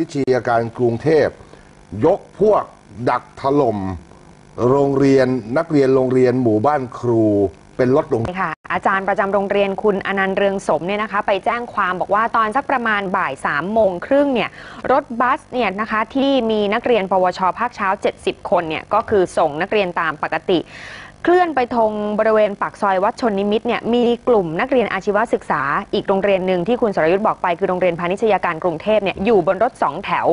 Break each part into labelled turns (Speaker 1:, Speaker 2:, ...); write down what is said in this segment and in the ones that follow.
Speaker 1: นิชยการกรุงเทพ ยกพวกดักถล่มโรงเรียนนักเรียนโรงเรียนหมู่บ้านครูเป็นรถลง
Speaker 2: ค่ะ อาจารย์ประจำโรงเรียนคุณอนันต์เรืองสมเนี่ยนะคะ ไปแจ้งความบอกว่าตอนสักประมาณบ่าย3ามโมงครึ่งเนี่ยรถบัสเนี่ยนะคะที่มีนักเรียนปวชภาคเช้า 70 คนเนี่ยก็คือส่งนักเรียนตามปกติ เคลื่อนไปทงบริเวณปากซอยวัดชนนิมิตรเนี่ยมีกลุ่มนักเรียนอาชีวศึกษา อีกโรงเรียนหนึ่งที่คุณสรยุทธ์บอกไปคือโรงเรียนพาณิชยการกรุงเทพเนี่ยอยู่บนรถสองแถว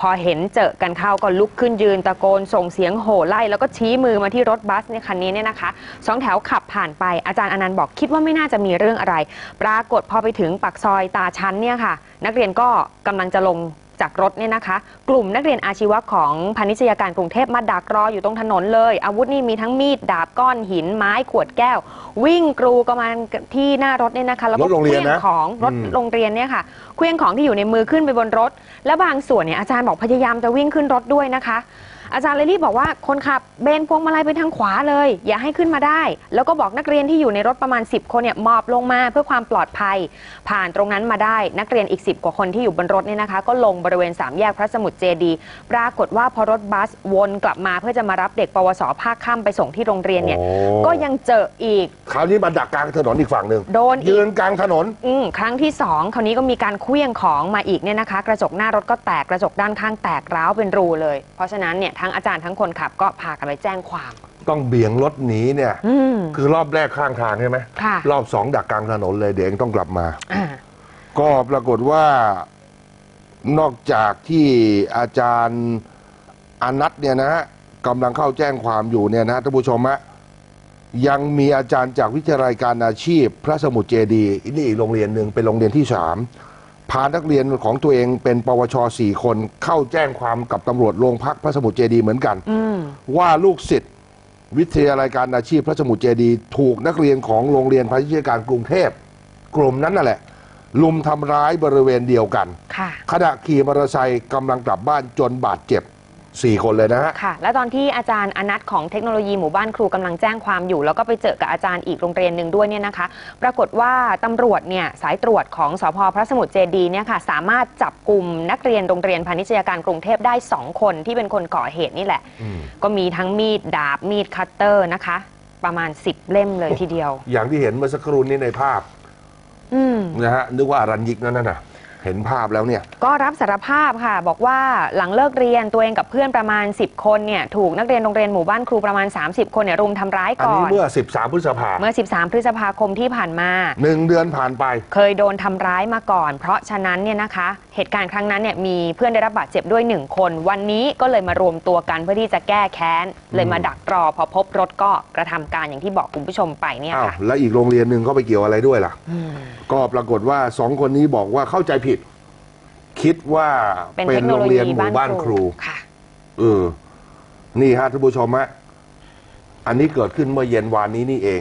Speaker 2: พอเห็นเจอกันเข้าก็ลุกขึ้นยืนตะโกนส่งเสียงโห่ไล่ แล้วก็ชี้มือมาที่รถบัสเนี่ยคันนี้เนี่ยนะคะสองแถวขับผ่านไปอาจารย์อนันต์บอกคิดว่าไม่น่าจะมีเรื่องอะไร ปรากฏพอไปถึงปากซอยตาชั้นเนี่ยค่ะ นักเรียนก็กำลังจะลง จากรถเนี่ยนะคะ กลุ่มนักเรียนอาชีวะของพาณิชยการกรุงเทพมาดักรออยู่ตรงถนนเลย อาวุธนี่มีทั้งมีดดาบก้อนหินไม้ขวดแก้ว วิ่งกรูกันมาที่หน้ารถเนี่ยนะคะแล้วก็
Speaker 1: รถโรงเรียนนะ
Speaker 2: คว้ของรถ
Speaker 1: อืม
Speaker 2: โรงเรียนเนี่ยค่ะเคลื่องของที่อยู่ในมือขึ้นไปบนรถ และบางส่วนเนี่ยอาจารย์บอกพยายามจะวิ่งขึ้นรถด้วยนะคะ อาจารย์เลยรีบบอกว่าคนขับเบนพวงมาลัยไปทางขวาเลย อย่าให้ขึ้นมาได้ แล้วก็บอกนักเรียนที่อยู่ในรถประมาณ 10 คนเนี่ยหมอบลงมาเพื่อความปลอดภัย ผ่านตรงนั้นมาได้ นักเรียนอีก 10 กว่าคนที่อยู่บนรถเนี่ยนะคะ ก็ลงบริเวณสามแยกพระสมุทรเจดีย์ปรากฏว่าพอรถบัสวนกลับมาเพื่อจะมารับเด็กปวสภาคค่ำไปส่งที่โรงเรียนเนี่ย
Speaker 1: โอ้
Speaker 2: ก็ยังเจออีก
Speaker 1: คราวนี้มาดักกลางถนนอีกฝั่งหนึ่ง
Speaker 2: โดนอีก
Speaker 1: ยืนกลางถนน
Speaker 2: อืมครั้งที่สองคราวนี้ก็มีการเคลื่องของมาอีกเนี่ยนะคะ กระจกหน้ารถก็แตกกระจกด้านข้างแตกร้าวเป็นรูเลย เพราะฉะนั้นเนี่ยทั้งอาจารย์ทั้งคนขับก็พากันไปแจ้งความ
Speaker 1: ต้องเบี่ยงรถหนีเนี่ย
Speaker 2: อืม
Speaker 1: คือรอบแรกข้างทางใช่ไหม
Speaker 2: ค่ะ
Speaker 1: รอบสองดักกลางถนนเลยเดี๋ยวเองต้องกลับมา
Speaker 2: อ่า
Speaker 1: ก็ปรากฏว่านอกจากที่อาจารย์อนัทเนี่ยนะฮะกำลังเข้าแจ้งความอยู่เนี่ยนะท่านผู้ชมฮะยังมีอาจารย์จากวิทยาลัยการอาชีพ พระสมุทรเจดีย์นี่อีกโรงเรียนหนึ่งเป็นโรงเรียนที่สาม พานักเรียนของตัวเองเป็นปวชสี่คนเข้าแจ้งความกับตำรวจโรงพักพระสมุทรเจดีย์เหมือนกัน
Speaker 2: อืม
Speaker 1: ว่าลูกศิษย์วิทยาลัยการอาชีพพระสมุทรเจดีย์ถูกนักเรียนของโรงเรียนพาณิชยการกรุงเทพกลุ่มนั้นนั่นแหละ ลุมทำร้ายบริเวณเดียวกัน
Speaker 2: ค่ะ
Speaker 1: ขณะขี่มอเตอร์ไซค์กำลังกลับบ้านจนบาดเจ็บ สี่คนเลยนะฮะ
Speaker 2: ค่ะ และตอนที่อาจารย์อนัทของเทคโนโลยีหมู่บ้านครูกำลังแจ้งความอยู่ แล้วก็ไปเจอกับอาจารย์อีกโรงเรียนหนึ่งด้วยเนี่ยนะคะ ปรากฏว่าตำรวจเนี่ยสายตรวจของสพพระสมุทรเจดีย์เนี่ยค่ะสามารถจับกลุ่มนักเรียนโรงเรียนพาณิชยการกรุงเทพได้ 2 คนที่เป็นคนก่อเหตุนี่แหละ ก็มีทั้งมีดดาบมีดคัตเตอร์นะคะ ประมาณ 10 เล่มเลยทีเดียว
Speaker 1: อย่างที่เห็นเมื่อสักครู่นี้ในภาพ
Speaker 2: อืม
Speaker 1: นะฮะนึกว่าอรัญยิกนั่นน่ะ เห็นภาพแล้วเนี่ย
Speaker 2: ก็รับสารภาพค่ะ บอกว่าหลังเลิกเรียนตัวเองกับเพื่อนประมาณ 10 คนเนี่ยถูกนักเรียนโรงเรียนหมู่บ้านครูประมาณ 30 คนเนี่ยรุมทำร้าย
Speaker 1: อัน
Speaker 2: ก่อ
Speaker 1: นี้
Speaker 2: น
Speaker 1: เมื่อ 13 พฤษภา
Speaker 2: เมื่อ 13 พฤษภาคมที่ผ่านมา
Speaker 1: หนึ่งเดือนผ่านไป
Speaker 2: เคยโดนทำร้ายมาก่อน เพราะฉะนั้นเนี่ยนะคะ เหตุการณ์ครั้งนั้นเนี่ยมีเพื่อนได้รับบาดเจ็บด้วยหนึ่งคน วันนี้ก็เลยมารวมตัวกันเพื่อที่จะแก้แค้น เลยมาดักรอพอพบรถก็กระทำการอย่างที่บอกคุณผู้ชมไปเนี่ย
Speaker 1: อ้าว
Speaker 2: ค่ะ
Speaker 1: แล้วอีกโรงเรียนหนึ่งเขาไปเกี่ยวอะไรด้วยล่ะ
Speaker 2: อืม
Speaker 1: ก็ปรากฏว่าสองคนนี้บอกว่าเข้าใจผิด คิดว่า
Speaker 2: เป็น
Speaker 1: เป็
Speaker 2: เท
Speaker 1: น
Speaker 2: คโน
Speaker 1: โร
Speaker 2: โล
Speaker 1: งเรี
Speaker 2: ยี
Speaker 1: ยนหมู่บ้านครู
Speaker 2: ค่ะ
Speaker 1: เออนี่ฮะท่านผู้ชมฮะอันนี้เกิดขึ้นเมื่อเย็นวานนี้นี่เอง